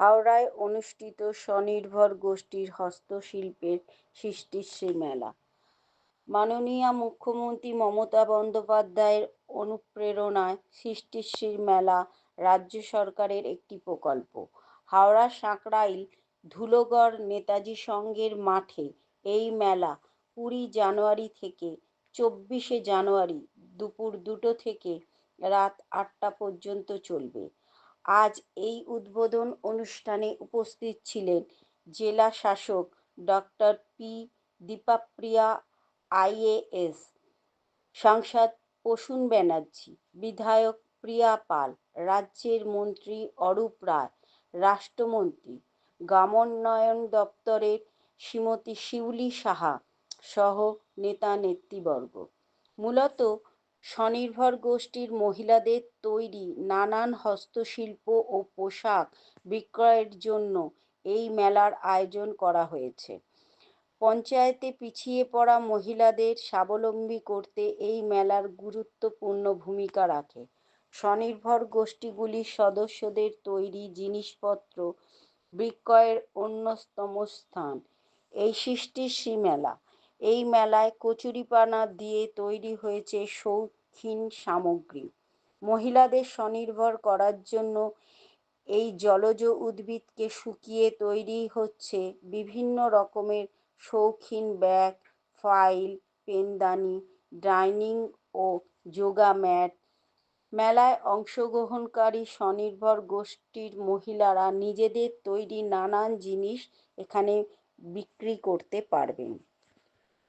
হাওড়ায় অনুষ্ঠিত স্বনির্ভর গোষ্ঠীর হস্তশিল্পের সৃষ্টিশ্রী মেলা। মাননীয়া মুখ্যমন্ত্রী মমতা বন্দ্যোপাধ্যায়ের অনুপ্রেরণায় সৃষ্টিশ্রীর মেলা রাজ্য সরকারের একটি প্রকল্প। হাওড়া সাঁকরাইল ধুলোগড় নেতাজি সঙ্ঘের মাঠে এই মেলা কুড়ি জানুয়ারি থেকে চব্বিশে জানুয়ারি দুপুর দুটো থেকে রাত আটটা পর্যন্ত চলবে। আজ এই উদ্বোধন অনুষ্ঠানে উপস্থিত ছিলেন জেলা শাসক ডক্টর পি দীপাপ্রিয়া, আইএএস সাংসদ প্রসূন ব্যানার্জি, বিধায়ক প্রিয়া পাল, রাজ্যের মন্ত্রী অরূপ রায়, রাষ্ট্রমন্ত্রী, গ্রামোন্নয়ন দপ্তরের শ্রীমতী শিউলি সাহা সহ নেতা নেতৃবর্গ মূলত স্বনির্ভর গোষ্ঠীর মহিলাদের তৈরি নানান হস্তশিল্প ও পোশাক বিক্রয়ের জন্য এই মেলার আয়োজন করা হয়েছে। পঞ্চায়েতে পিছিয়ে পড়া মহিলাদের স্বাবলম্বী করতে এই মেলার গুরুত্বপূর্ণ ভূমিকা রাখে। স্বনির্ভর গোষ্ঠীগুলির সদস্যদের তৈরি জিনিসপত্র বিক্রয়ের অন্যতম স্থান। এই সৃষ্টিশ্রী মেলা এই মেলায় কচুরিপানা দিয়ে তৈরি হয়েছে শৌখিন সামগ্রী। মহিলাদের স্বনির্ভর করার জন্য এই জলজ উদ্ভিদকে শুকিয়ে তৈরি হচ্ছে বিভিন্ন রকমের শৌখিন ব্যাগ, ফাইল, পেনদানি, ডাইনিং ও যোগা ম্যাট। মেলায় অংশগ্রহণকারী স্বনির্ভর গোষ্ঠীর মহিলারা নিজেদের তৈরি নানান জিনিস এখানে বিক্রি করতে পারবেন।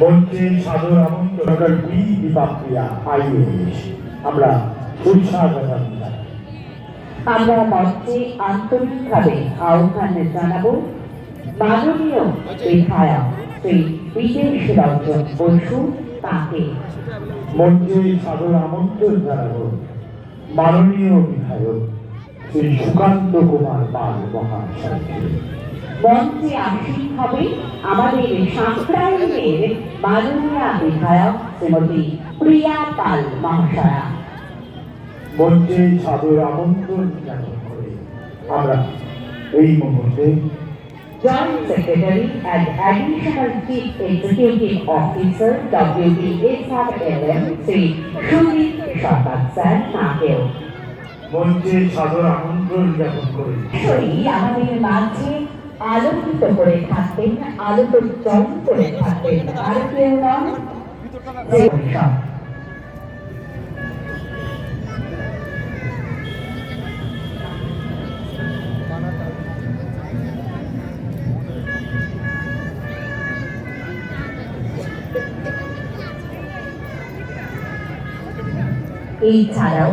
মঞ্চে সাদর আমন্ত্রণ। বি দীপাপ্রিয়া আইএস আমরা উৎসাহ জানাই আমরা মঞ্চে আন্তরিকভাবে আহ্বান জানাব। মাননীয় বিধায়ক শ্রী বিদেশ রঞ্জন বসু তাঁকে। মঞ্চে সাদর আমন্ত্রণ জানাব মাননীয় বিধায়ক শ্রী সুকান্ত কুমার পাল মহাশয়কে। মঞ্চে আসীন হবে। আমাদের সাঁকরাইলের মাননীয় বিধায়ক শ্রীমতী প্রিয়া পাল মহাশয়া। মঞ্চে সাদর আমন্ত্রণ করে আমরা এই মুহূর্তে Joint Secretary and Additional Chief Executive Officer WBSRLM Shri Sarkar sir তাঁকেও মঞ্চে সাদর আমন্ত্রণ জ্ঞাপন করে আমাদের মাঝে আলোকিত করে থাকতেন আলোক জল করে থাকতেন আর কেউ নন? এই ছাড়াও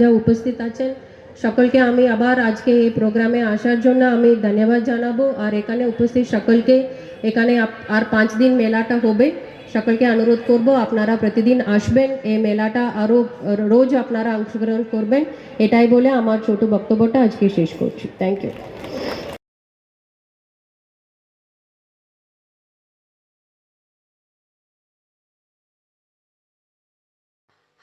যা উপস্থিত আছেন। সকলকে আমি আবার আজকে এই প্রোগ্রামে আসার জন্য আমি ধন্যবাদ জানাব। আর এখানে উপস্থিত সকলকে, এখানে আর পাঁচ দিন মেলাটা হবে। সকলকে অনুরোধ করব, আপনারা প্রতিদিন আসবেন। এই মেলাটা আরও রোজ আপনারা অংশগ্রহণ করবেন। এটাই বলে আমার ছোট বক্তব্যটা আজকে শেষ করছি। থ্যাংক ইউ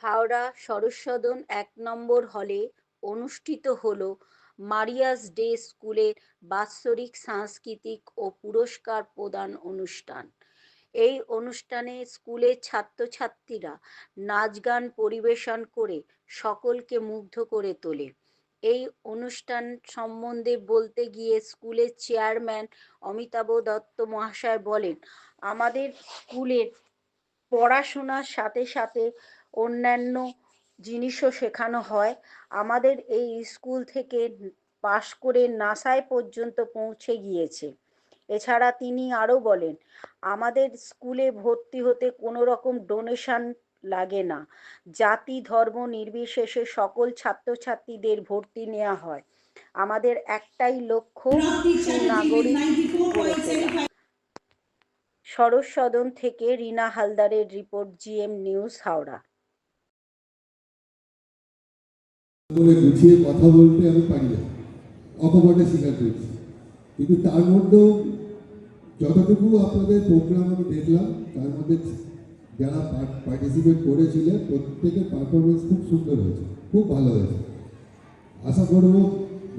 হাওড়া সরস্বদন এক নম্বর হলে অনুষ্ঠিত হল মারিয়াস ডে স্কুলের বাৎসরিক সাংস্কৃতিক ও পুরস্কার প্রদান অনুষ্ঠান। এই অনুষ্ঠানে স্কুলের ছাত্রছাত্রীরা নাচ গান পরিবেশন করে সকলকে মুগ্ধ করে তোলে। এই অনুষ্ঠান সম্বন্ধে বলতে গিয়ে স্কুলের চেয়ারম্যান অমিতাভ দত্ত মহাশয় বলেন, আমাদের স্কুলের পড়াশোনার সাথে সাথে অন্যান্য জিনিসও শেখানো হয়। আমাদের এই স্কুল থেকে পাশ করে নাসায় পর্যন্ত পৌঁছে গিয়েছে। এছাড়া তিনি আরও বলেন আমাদের স্কুলে ভর্তি হতে কোনো রকম ডোনেশন লাগে না। জাতি ধর্ম নির্বিশেষে সকল ছাত্রছাত্রীদের ভর্তি নেওয়া হয়। আমাদের একটাই লক্ষ্য তোলা। সরস সদন থেকে রিনা হালদারের রিপোর্ট জিএম নিউজ হাওড়া। করে গুছিয়ে কথা বলতে আমি পারি না। অকপটে স্বীকার করছি। কিন্তু তার মধ্যেও যতটুকু আপনাদের প্রোগ্রাম আমি দেখলাম, তার মধ্যে যারা পার্টিসিপেট করেছিলেন, প্রত্যেকের পারফরমেন্স খুব সুন্দর হয়েছে, খুব ভালো হয়েছে। আশা করব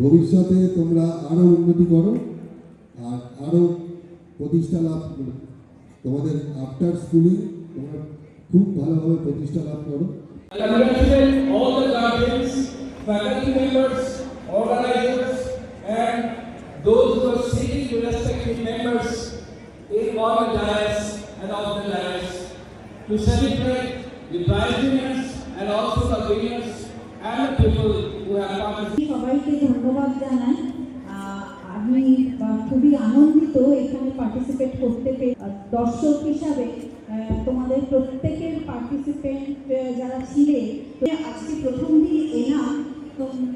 ভবিষ্যতে তোমরা আরও উন্নতি করো, আর আরও প্রতিষ্ঠা লাভ করো। তোমাদের আফটার স্কুলিং তোমরা খুব ভালোভাবে প্রতিষ্ঠা লাভ করো। All faculty members, organizers, and those who are seeking the respective members in on the dais and off the dais to celebrate the prize winners and also the winners and the people who have participated. আমি খুবই আনন্দিত এখানে participate করতে পেরে দর্শক হিসাবে তোমাদের প্রত্যেকের পার্টিসিপেন্ট যারা ছিলেন আজকে প্রথম দিন Amen.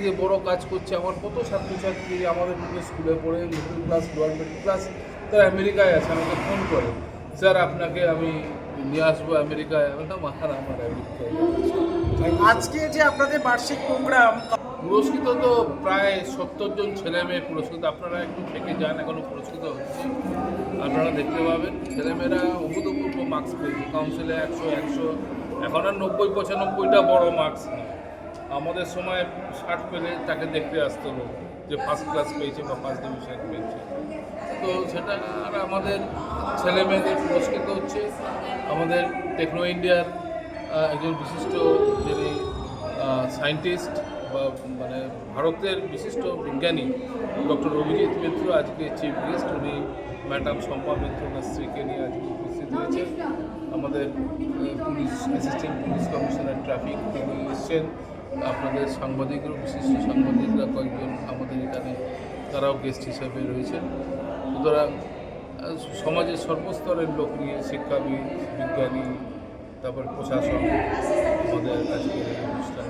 গিয়ে বড় কাজ করছে আমার কত ছাত্রছাত্রী আমাদের মতো স্কুলে পড়ে middle class lower middle class তারা আমেরিকায় আছে আমাকে ফোন করে। স্যার আপনাকে আমি নিয়ে আসব আমেরিকায়। আমি মাথার আমার আমেরিকায় আজকে যে আপনাদের বার্ষিক প্রোগ্রাম পুরস্কৃত তো প্রায় সত্তর জন ছেলে মেয়ে পুরস্কৃত। আপনারা একটু থেকে যান এখনও পুরস্কৃত হচ্ছে। আপনারা দেখতে পাবেন ছেলেমেয়েরা অভূতপূর্ব মার্কস পেয়েছে। কাউন্সিলে একশো একশো এখন আর নব্বই পঁচানব্বইটা বড় মার্কস না আমাদের সময় ষাট পেলে তাকে দেখতে আসতে হলো যে ফার্স্ট ক্লাস পেয়েছে বা ফার্স্ট ডিভিশন পেয়েছে। তো সেটা আর আমাদের ছেলে মেয়েদের পুরস্কৃত হচ্ছে। আমাদের টেকনো ইন্ডিয়ার একজন বিশিষ্ট যিনি সায়েন্টিস্ট বা মানে ভারতের বিশিষ্ট বিজ্ঞানী ডক্টর অভিজিৎ মিত্র আজকে চিফ গেস্ট উনি ম্যাডাম শম্পা মিত্র ওনার স্ত্রীকে নিয়ে আজকে উপস্থিত হয়েছে আমাদের police assistant police commissioner traffic তিনি এসছেন। আপনাদের সাংবাদিকরা বিশিষ্ট সাংবাদিকরা কয়েকজন আমাদের এখানে তারাও গেস্ট হিসাবে রয়েছেন। সুতরাং সমাজের সর্বস্তরের লোক নিয়ে শিক্ষাবিদ বিজ্ঞানী তারপর প্রশাসন আমাদের আজকে অনুষ্ঠান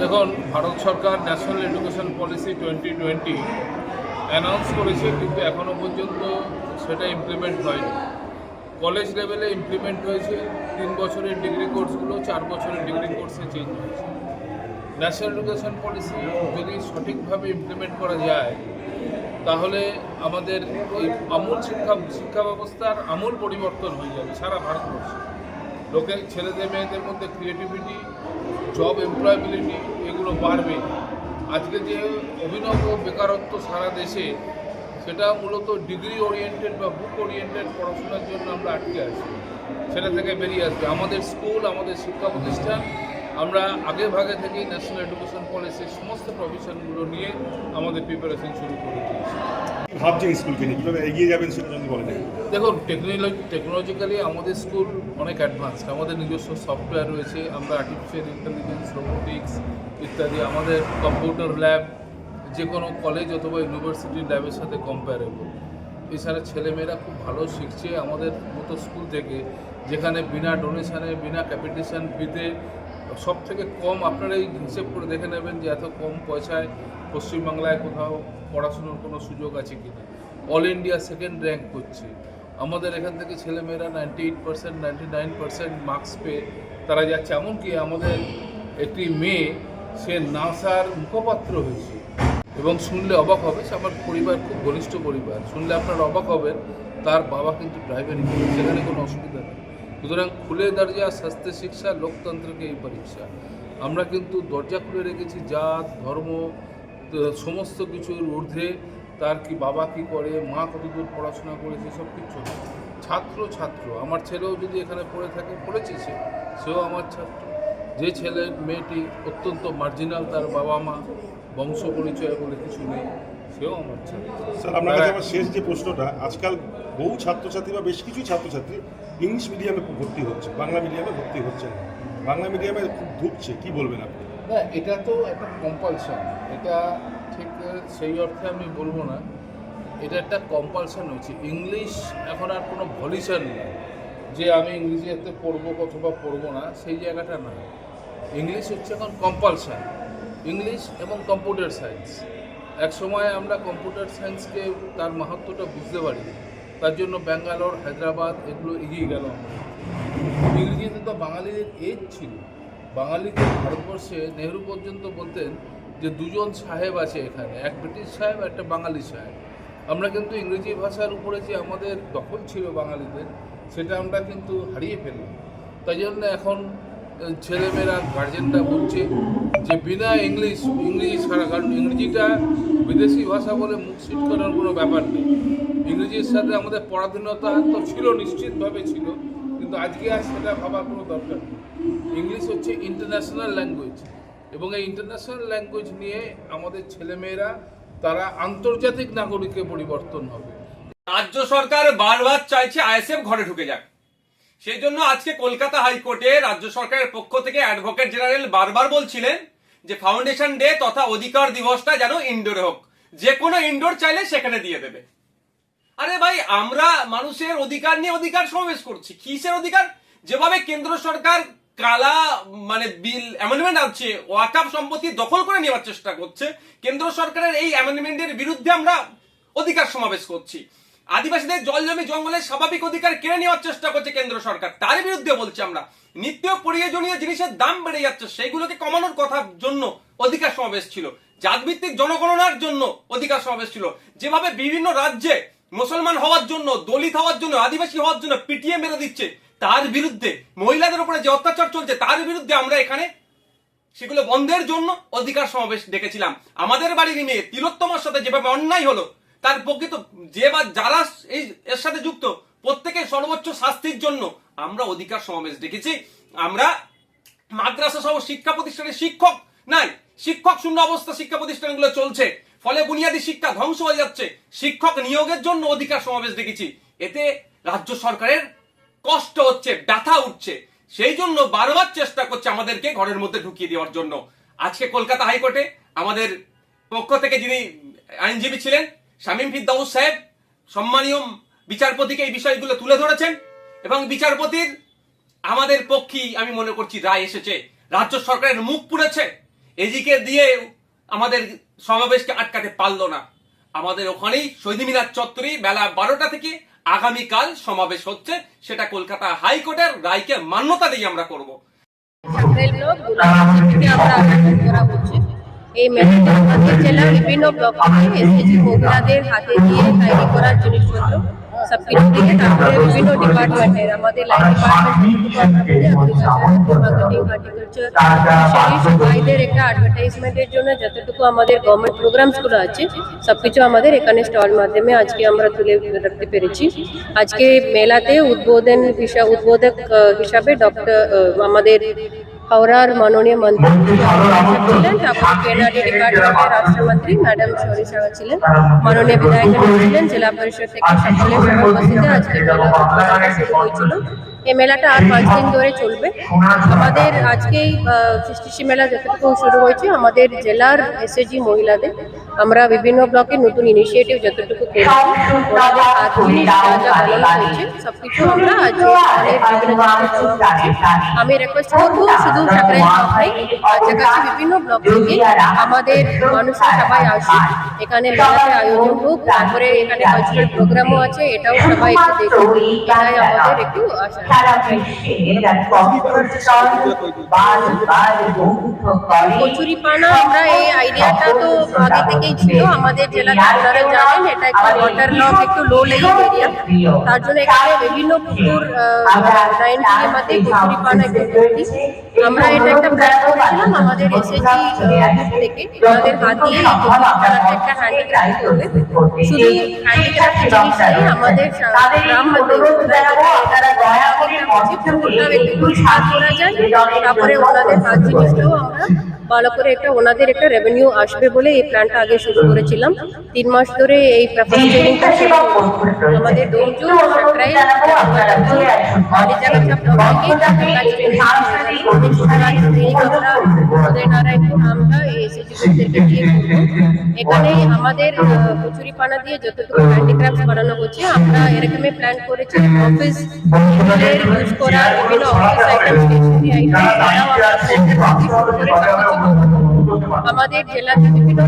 দেখুন ভারত সরকার national education policy twenty twenty announce করেছে কিন্তু এখনও পর্যন্ত সেটা ইমপ্লিমেন্ট হয়নি। কলেজ লেভেলে ইমপ্লিমেন্ট হয়েছে। তিন বছরের ডিগ্রি কোর্সগুলো চার বছরের ডিগ্রি কোর্সে চেঞ্জ হয়েছে। ন্যাশনাল এডুকেশন পলিসি যদি সঠিকভাবে ইমপ্লিমেন্ট করা যায়, তাহলে আমাদের এই আমূল শিক্ষা শিক্ষা ব্যবস্থার আমূল পরিবর্তন হয়ে যাবে সারা ভারতবর্ষে। লোকের ছেলেদের, মেয়েদের মধ্যে ক্রিয়েটিভিটি জব এমপ্লয়াবিলিটি এগুলো বাড়বে। আজকে যে অভিনব বেকারত্ব সারা দেশে সেটা মূলত ডিগ্রি ওরিয়েন্টেড বা বুক ওরিয়েন্টেড পড়াশোনার জন্য আমরা আটকে আছি। সেটা থেকে বেরিয়ে আসবে। আমাদের স্কুল আমাদের শিক্ষা প্রতিষ্ঠান আমরা আগে ভাগে থেকেই ন্যাশনাল এডুকেশন পলিসির সমস্ত প্রভিশনগুলো নিয়ে আমাদের প্রিপারেশন শুরু করে দিয়েছি। ভাবছেন স্কুলকে নিয়ে। কীভাবে এগিয়ে যাবেন সেটা যদি বলেন। দেখুন টেকনোলজি টেকনোলজিক্যালি আমাদের স্কুল অনেক অ্যাডভান্সড আমাদের নিজস্ব সফটওয়্যার রয়েছে। আমরা আর্টিফিশিয়াল ইন্টেলিজেন্স রোবোটিক্স ইত্যাদি আমাদের কম্পিউটার ল্যাব যে কোনো কলেজ অথবা ইউনিভার্সিটির ল্যাবের সাথে কম্পারেবল এছাড়া ছেলেমেয়েরা খুব ভালো শিখছে আমাদের মতো স্কুল থেকে, যেখানে বিনা ডোনেশানে বিনা ক্যাপিটেশন ফিতে সব থেকে কম আপনারা এই হিসেব করে দেখে নেবেন যে এত কম পয়সায় পশ্চিমবাংলায় কোথাও পড়াশুনোর কোনো সুযোগ আছে কি না অল ইন্ডিয়া সেকেন্ড র্যাঙ্ক করছে। আমাদের এখান থেকে ছেলেমেয়েরা ninety eight percent ninety nine percent marks পেয়ে তারা যাচ্ছে। এমনকি আমাদের একটি মেয়ে, সে নাসার মুখপাত্র হয়েছে। এবং শুনলে অবাক হবে, সে আমার পরিবার, খুব ঘনিষ্ঠ পরিবার। শুনলে আপনারা অবাক হবেন তার বাবা কিন্তু করে সেখানে কোনো অসুবিধা নেই। সুতরাং খুলে দরজা স্বাস্থ্য শিক্ষা, লোকতন্ত্রকে এই পরীক্ষা। আমরা কিন্তু দরজা খুলে রেখেছি, জাত, ধর্ম সমস্ত কিছুর ঊর্ধ্বে। তার কি বাবা কি করে, মা কতদূর পড়াশোনা করেছে, সব কিছু ছাত্র ছাত্র। আমার ছেলেও যদি এখানে পড়ে থাকে, পড়েছে সে, সেও আমার ছাত্র। যে ছেলে, মেয়েটি অত্যন্ত মার্জিনাল তার বাবা মা বংশ পরিচয় বলে কিছু নেই সেও আমার ছাত্র। স্যার আপনার কাছে আমার শেষ যে প্রশ্নটা আজকাল বহু ছাত্রছাত্রী বা বেশ কিছু ছাত্রছাত্রী ইংলিশ মিডিয়ামে ভর্তি হচ্ছে বাংলা মিডিয়ামে ভর্তি হচ্ছে না। বাংলা মিডিয়ামে খুব ঢুকছে কি বলবেন আপনি? না এটা তো একটা কম্পালশন এটা ঠিক সেই অর্থে আমি বলব না। এটা একটা কম্পালশন হচ্ছে। ইংলিশ এখন আর কোনো ভলিউশন নেই। যে আমি ইংরেজিতে পড়ব অথবা পড়ব না সেই জায়গাটা না। ইংলিশ হচ্ছে এখন কম্পালশন ইংলিশ এবং কম্পিউটার সায়েন্স। এক সময় আমরা কম্পিউটার সায়েন্সকে তার মাহাত্ম্যটা বুঝতে পারি তার জন্য ব্যাঙ্গালোর, হায়দ্রাবাদ এগুলো এগিয়ে গেল ইংরেজিতে তো বাঙালিদের এজ ছিল। বাঙালিদের ভারতবর্ষে নেহরু পর্যন্ত বলতেন যে দুজন সাহেব আছে এখানে, এক ব্রিটিশ সাহেব, একটা বাঙালি সাহেব। আমরা কিন্তু ইংরেজি ভাষার উপরে যে আমাদের দখল ছিল বাঙালিদের, সেটা আমরা কিন্তু হারিয়ে ফেললাম। তাই জন্য এখন ছেলেমেয়েরা গার্জেনরা বলছে যে বিনা ইংলিশ ইংরেজি ছাড়া, কারণ ইংরেজিটা বিদেশি ভাষা বলে মুখ সিট করার কোনো ব্যাপার নেই। ইংরেজির সাথে আমাদের পরাধীনতা তো ছিল, নিশ্চিতভাবে ছিল, কিন্তু আজকে আর সেটা ভাবার কোনো দরকার নেই। ইংলিশ হচ্ছে ইন্টারন্যাশনাল ল্যাঙ্গুয়েজ এবং এই ইন্টারন্যাশনাল ল্যাঙ্গুয়েজ নিয়ে আমাদের ছেলেমেয়েরা, তারা আন্তর্জাতিক নাগরিকে পরিবর্তন হবে। রাজ্য সরকার বারবার চাইছে আইএসএফ ঘরে ঢুকে যাক। সেই জন্য আজকে কলকাতা হাইকোর্টে রাজ্য সরকারের পক্ষ থেকে অ্যাডভোকেট জেনারেল বারবার বলছিলেন যে ফাউন্ডেশন ডে তথা অধিকার দিবসটা যেন ইনডোরে হোক। যে কোনো ইনডোর চাইলে সেখানে দিয়ে দেবে। আরে ভাই, আমরা মানুষের অধিকার নিয়ে অধিকার সমাবেশ করছি। কিসের অধিকার? যেভাবে কেন্দ্র সরকার কালা মানে বিল অ্যামেন্ডমেন্ট আছে ওয়াকাফ সম্পত্তি দখল করে নেওয়ার চেষ্টা করছে, কেন্দ্র সরকারের এই অ্যামেন্ডমেন্টের বিরুদ্ধে আমরা অধিকার সমাবেশ করছি। আদিবাসীদের জল জমি জঙ্গলের স্বাভাবিক অধিকার কেড়ে নেওয়ার চেষ্টা করছে কেন্দ্র সরকার। তার বিরুদ্ধে বলছি আমরা, নিত্য প্রয়োজনীয় জিনিসের দাম বেড়ে যাচ্ছে সেইগুলোকে কমানোর কথার জন্য অধিকার সমাবেশ ছিল। জাতভিত্তিক জনগণনার জন্য অধিকার সমাবেশ ছিল। যেভাবে বিভিন্ন রাজ্যে মুসলমান হওয়ার জন্য, দলিত হওয়ার জন্য, আদিবাসী হওয়ার জন্য পিটিএ মেরে দিচ্ছে, তার বিরুদ্ধে, মহিলাদের উপরে যে অত্যাচার চলছে, তার বিরুদ্ধে আমরা এখানে সেগুলো বন্ধের জন্য অধিকার সমাবেশ ডেকেছিলাম। আমাদের বাড়ির মেয়ে তিলোত্তমার সাথে যেভাবে অন্যায় হলো তার প্রকৃত যে বা যারা এই এর সাথে যুক্ত, প্রত্যেকের সর্বোচ্চ শাস্তির জন্য আমরা অধিকার সমাবেশ দেখেছি আমরা মাদ্রাসা সহ শিক্ষা প্রতিষ্ঠানের শিক্ষক নাই, শিক্ষক শূন্য অবস্থা শিক্ষা প্রতিষ্ঠানগুলো চলছে। ফলে বুনিয়াদী শিক্ষা ধ্বংস হয়ে যাচ্ছে। শিক্ষক নিয়োগের জন্য অধিকার সমাবেশ দেখেছি এতে রাজ্য সরকারের কষ্ট হচ্ছে, ব্যথা উঠছে। সেই জন্য বারবার চেষ্টা করছে আমাদেরকে ঘরের মধ্যে ঢুকিয়ে দেওয়ার জন্য। আজকে কলকাতা হাইকোর্টে আমাদের পক্ষ থেকে যিনি আইনজীবী ছিলেন শামীম ফিদ্দাউস সাহেব সম্মানীয় বিচারপতিকে এই বিষয়গুলো তুলে ধরেছেন এবং বিচারপতির আমাদের পক্ষেই, আমি মনে করছি, রায় এসেছে। রাজ্য সরকারের মুখ পুড়েছে। এদিকে দিয়ে আমাদের সমাবেশকে আটকাতে পারল না। আমাদের ওখানেই শহীদ মিনার চত্বরে বেলা বারোটা থেকে আগামীকাল সমাবেশ হচ্ছে। সেটা কলকাতা হাইকোর্টের রায়কে মান্যতা দিয়ে আমরা করব। আমরা এই মেলাতে আমাদের জেলার বিভিন্ন ব্লক থেকে এসএসজি মহিলাদের হাতে দিয়ে তৈরি করার জিনিসপত্র সব কিছু থেকে তারপরে বিভিন্ন ডিপার্টমেন্টের আমাদের লাইন হার্টিকালচার একটা অ্যাডভার্টাইজমেন্টের জন্য যতটুকু আমাদের গভর্নমেন্ট প্রোগ্রামসগুলো আছে, সবকিছু আমাদের এখানে স্টল মাধ্যমে আজকে আমরা তুলে রাখতে পেরেছি। আজকে মেলাতে উদ্বোধন হিসাব উদ্বোধক হিসাবে ডক্টর আমাদের হাওড়ার মাননীয় মন্ত্রী ছিলেন তারপরে পেনাডি ডিপার্টমেন্টের রাষ্ট্রমন্ত্রী ম্যাডাম সরি সাহা ছিলেন। মাননীয় বিধায়ক ছিলেন জেলা পরিষদ থেকে সকলের সবার উপস্থিতিতে আজকে মেলা উদ্বোধনটা শুরু হয়েছিল। এই মেলাটা আর পাঁচ দিন ধরে চলবে আমাদের আজকেই সৃষ্টি মেলা যতটুকু শুরু হয়েছে, আমাদের জেলার এসএজি মহিলাদের, আমরা বিভিন্ন ব্লকে নতুন ইনিশিয়েটিভ যতটুকু করেছি হয়েছে, সবকিছু আমরা। আমি রিকোয়েস্ট করব শুধু বিভিন্ন ব্লক থেকে আমাদের মানুষরা সবাই আসুক, এখানে মেলাতে আয়োজন হোক, তারপরে এখানে কালচারাল প্রোগ্রামও আছে, এটাও সবাই একটু দেখুক, এটাই আমাদের একটু আশা সারা বিশ্বে বারবার মুগ্ধ করে। কচুরি পানা আমরা এই আইডিয়াটা তো আগে থেকেই ছিল। আমাদের জেলাতে আপনারা জানেন এটা একটা ওয়াটার লক একটু লো লেইং এরিয়া তার জন্য এখানে বিভিন্ন পুকুর লাইন থেকে আমাদের কচুরি পানা একটু আমরা এটা একটা প্ল্যান করেছিলাম আমাদের এসএসজি থেকে। আমাদের হাত দিয়ে একটা হ্যান্ডিক্রাফট করবে। শুধু হ্যান্ডিক্রাফট জিনিস আমাদের গ্রাম তারপরে ওনাদের হাত জিনিসটাও আমরা ভালো করে একটা ওনাদের একটা রেভিনিউ আসবে বলে এই প্ল্যানটা আগে শুরু করেছিলাম। তিন মাস ধরে এই ট্রেনিংটা শুরু। আমাদের ডোমজু ব্লক দিয়ে এখানে আমাদের কচুরিপানা দিয়ে যতটুকু হ্যান্ডিক্রাফট বানানো হচ্ছে আমরা এরকমই প্ল্যান করেছি অফিস ইউজ বিভিন্ন অফিস আইটেম আমাদের জেলাতে বিভিন্ন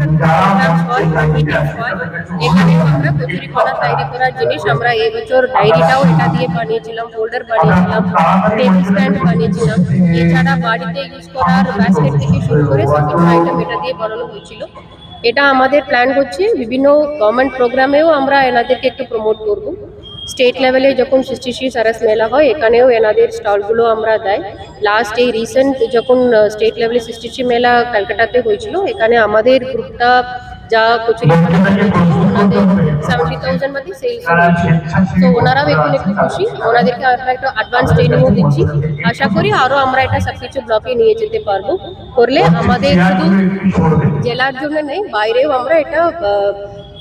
এখানেও আমরা কচুরি পানা তৈরি করার জিনিস আমরা এই বছর ডায়েরিটাও এটা দিয়ে বানিয়েছিলাম ফোল্ডার বানিয়েছিলাম টেবিল স্ট্যান্ড বানিয়েছিলাম এছাড়া বাড়িতে ইউজ করার ব্যাস্কেট থেকে শুরু করে সব কিছু আইটেম এটা দিয়ে বানানো হয়েছিল এটা আমাদের প্ল্যান হচ্ছে, বিভিন্ন গভর্নমেন্ট প্রোগ্রামেও আমরা এনাদেরকে একটু প্রমোট করব। স্টেট লেভেলে যখন সৃষ্টি শ্রী সারাস মেলা হয়, এখানেও এনাদের স্টলগুলো আমরা দেয় লাস্ট এই রিসেন্ট যখন স্টেট লেভেলে সৃষ্টি শ্রী মেলা ক্যালকাটাতে হয়েছিল, এখানে আমাদের গ্রুপটা যা কচুরি সেভেন্টি থাউজেন্ড তো ওনারাও এখন একটু খুশি, ওনাদেরকে আমরা একটা অ্যাডভান্স ট্রেনিংও দিচ্ছি। আশা করি আরও আমরা এটা সব কিছু ব্লকে নিয়ে যেতে পারব। করলে আমাদের শুধু জেলার জন্য নেই, বাইরেও আমরা এটা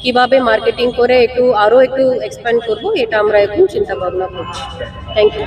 কীভাবে মার্কেটিং করে একটু আরও একটু এক্সপ্যান্ড করব, এটা আমরা এখন চিন্তা ভাবনা করছি। Thank you